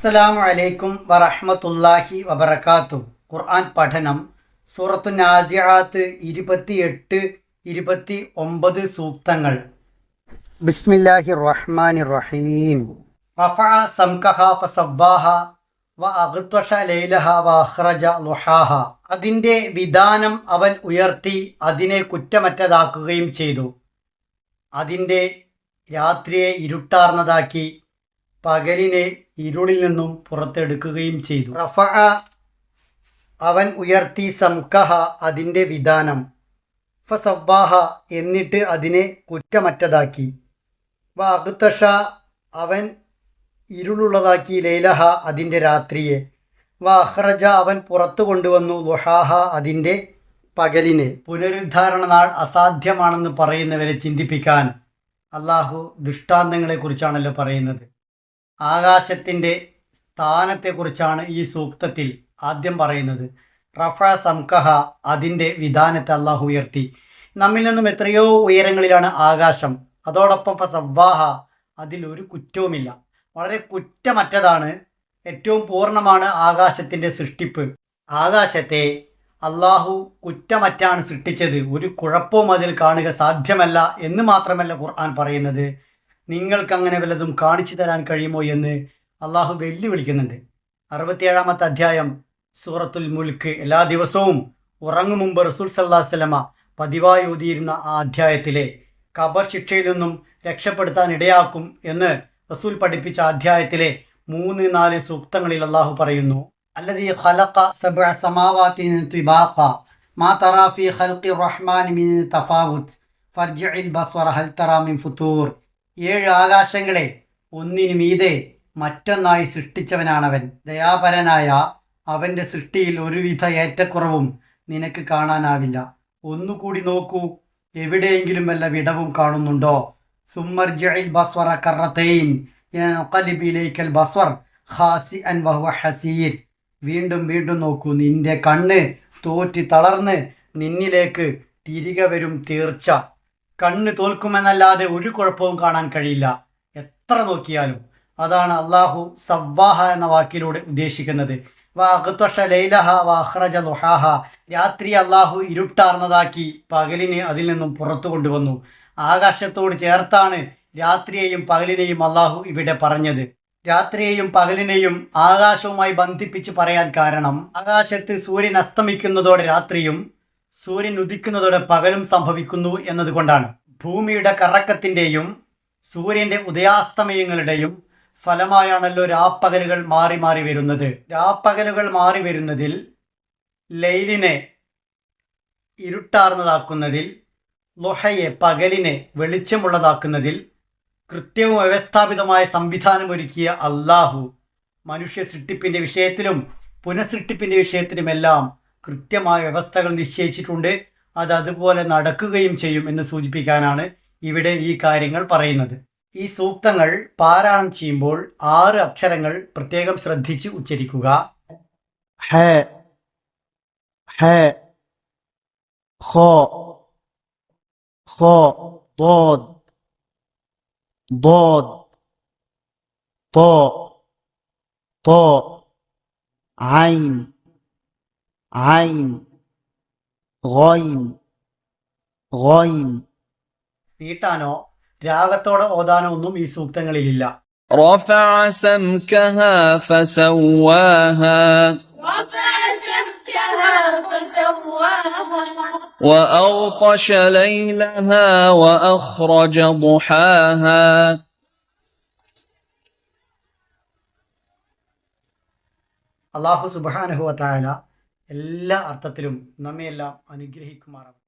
അസ്സലാമു അലൈക്കും വറഹമത്തല്ലാഹി വബർക്കാത്തു ഖുർആൻ പഠനം സൂറത്തു നാസിയാത്ത് ഇരുപത്തിയെട്ട് ഇരുപത്തി ഒമ്പത് സൂക്തങ്ങൾ. ബിസ്മില്ലാഹി റഹ്മാനി റഹീം. റഫഅ സംകഹ ഫസവ്വാഹ വ അഗ്ത്വഷ ലൈലഹ വ അഖ്റജ ലുഹാഹ. അതിന്റെ വിധാനം അവൻ ഉയർത്തി അതിനെ കുറ്റമറ്റതാക്കുകയും ചെയ്തു. അതിന്റെ രാത്രിയെ ഇരുട്ടാർന്നതാക്കി പകലിനെ ഇരുളിൽ നിന്നും പുറത്തെടുക്കുകയും ചെയ്തു. റഫ അവൻ ഉയർത്തി സംകഹ അതിന്റെ വിധാനം. ഫസവാഹ എന്നിട്ട് അതിനെ കുറ്റമറ്റതാക്കി. വ അവൻ ഇരുളുള്ളതാക്കി ലൈലഹ അതിന്റെ രാത്രിയെ. വ അഹ്റജ അവൻ പുറത്തു കൊണ്ടുവന്നു ലുഹാഹ അതിന്റെ പകലിനെ. പുനരുദ്ധാരണ നാൾ അസാധ്യമാണെന്ന് പറയുന്നവരെ ചിന്തിപ്പിക്കാൻ അള്ളാഹു ദൃഷ്ടാന്തങ്ങളെക്കുറിച്ചാണല്ലോ പറയുന്നത്. ആകാശത്തിന്റെ സ്ഥാനത്തെക്കുറിച്ചാണ് ഈ സൂക്തത്തിൽ ആദ്യം പറയുന്നത്. റഫ സംകഹ അതിന്റെ വിധാനത്തെ അള്ളാഹു ഉയർത്തി. നമ്മിൽ നിന്നും എത്രയോ ഉയരങ്ങളിലാണ് ആകാശം. അതോടൊപ്പം ഫസവാഹ അതിലൊരു കുറ്റവുമില്ല. വളരെ കുറ്റമറ്റതാണ് ഏറ്റവും പൂർണമാണ് ആകാശത്തിന്റെ സൃഷ്ടിപ്പ്. ആകാശത്തെ അള്ളാഹു കുറ്റമറ്റാണ് സൃഷ്ടിച്ചത്. ഒരു കുഴപ്പവും അതിൽ കാണുക സാധ്യമല്ല എന്ന് മാത്രമല്ല ഖുർആൻ പറയുന്നത്. നിങ്ങൾക്ക് അങ്ങനെ വല്ലതും കാണിച്ചു തരാൻ കഴിയുമോ എന്ന് അള്ളാഹു വെല്ലുവിളിക്കുന്നുണ്ട്. അറുപത്തിയേഴാമത്തെ അധ്യായം സൂറത്തുൽ മുൽക്ക്. എല്ലാ ദിവസവും ഉറങ്ങും മുമ്പ് റസൂൽ സല്ലാ സ്വലമ പതിവായി ഊതിയിരുന്ന ആ അധ്യായത്തിലെ കബർ ശിക്ഷയിൽ നിന്നും രക്ഷപ്പെടുത്താൻ ഇടയാക്കും എന്ന് റസൂൽ പഠിപ്പിച്ച അധ്യായത്തിലെ മൂന്ന് നാല് സൂക്തങ്ങളിൽ അള്ളാഹു പറയുന്നു. അല്ലതി ഖലഖ മാ ഫീ മിൻ ഹൽ മിൻ ഫുതൂർ ഏഴ് ആകാശങ്ങളെ ഒന്നിനു മീതെ മറ്റൊന്നായി സൃഷ്ടിച്ചവനാണവൻ. ദയാപരനായ അവന്റെ സൃഷ്ടിയിൽ ഒരുവിധ ഏറ്റക്കുറവും നിനക്ക് കാണാനാവില്ല. ഒന്നുകൂടി നോക്കൂ എവിടെയെങ്കിലും വല്ല വിടവും കാണുന്നുണ്ടോ? സുമർജിൽ ബസ്വറ കറത്തൈൻ ഖലിബിലേക്കൽ ബസ്വർ ഹാസി അൻ വഹുവ ഹസീർ വീണ്ടും വീണ്ടും നോക്കൂ നിന്റെ കണ്ണ് തോറ്റി തളർന്ന് നിന്നിലേക്ക് തിരികെ വരും തീർച്ച. കണ്ണ് തോൽക്കുമെന്നല്ലാതെ ഒരു കുഴപ്പവും കാണാൻ കഴിയില്ല. എത്ര നോക്കിയാലും അതാണ് അള്ളാഹു സവ്വാഹ എന്ന വാക്കിലൂടെ ഉദ്ദേശിക്കുന്നത്. വാഹത്വഷ ലൈലഹ വാഹ്റജ ലുഹാഹ രാത്രി അള്ളാഹു ഇരുട്ടാർന്നതാക്കി പകലിനെ അതിൽ നിന്നും പുറത്തു കൊണ്ടുവന്നു. ആകാശത്തോട് ചേർത്താണ് രാത്രിയെയും പകലിനെയും അള്ളാഹു ഇവിടെ പറഞ്ഞത്. രാത്രിയെയും പകലിനെയും ആകാശവുമായി ബന്ധിപ്പിച്ച് പറയാൻ കാരണം ആകാശത്ത് സൂര്യൻ അസ്തമിക്കുന്നതോടെ രാത്രിയും സൂര്യൻ ഉദിക്കുന്നതോടെ പകലും സംഭവിക്കുന്നു എന്നതുകൊണ്ടാണ്. ഭൂമിയുടെ കറക്കത്തിന്റെയും സൂര്യന്റെ ഉദയാസ്തമയങ്ങളുടെയും ഫലമായാണല്ലോ രാപ്പകലുകൾ മാറി മാറി വരുന്നത്. രാപ്പകലുകൾ മാറി വരുന്നതിൽ ലൈലിനെ ഇരുട്ടാർന്നതാക്കുന്നതിൽ ലൊഹയെ പകലിനെ വെളിച്ചമുള്ളതാക്കുന്നതിൽ കൃത്യവും വ്യവസ്ഥാപിതമായ സംവിധാനമൊരുക്കിയ അള്ളാഹു മനുഷ്യ സൃഷ്ടിപ്പിന്റെ വിഷയത്തിലും പുനഃസൃഷ്ടിപ്പിന്റെ വിഷയത്തിലുമെല്ലാം കൃത്യമായ വ്യവസ്ഥകൾ നിശ്ചയിച്ചിട്ടുണ്ട് അത് അതുപോലെ നടക്കുകയും ചെയ്യും എന്ന് സൂചിപ്പിക്കാനാണ് ഇവിടെ ഈ കാര്യങ്ങൾ പറയുന്നത് ഈ സൂക്തങ്ങൾ പാരായണം ചെയ്യുമ്പോൾ ആറ് അക്ഷരങ്ങൾ പ്രത്യേകം ശ്രദ്ധിച്ച് ഉച്ചരിക്കുക ഹ ഹ خ خ ضاد ضاد طاء طاء عين عين غين غين നീട്ടാനോ രാഗത്തോടെ ഓതാനോ ഒന്നും ഈ സൂക്തങ്ങളിലില്ല رفع سمكها فسواها رفع سمكها فسواها وأغطش ليلها وأخرج ضحاها അള്ളാഹു സുബാനഹുവ തായാല എല്ലാ അർത്ഥത്തിലും നമ്മയെല്ലാം അനുഗ്രഹിക്കുമാറാവും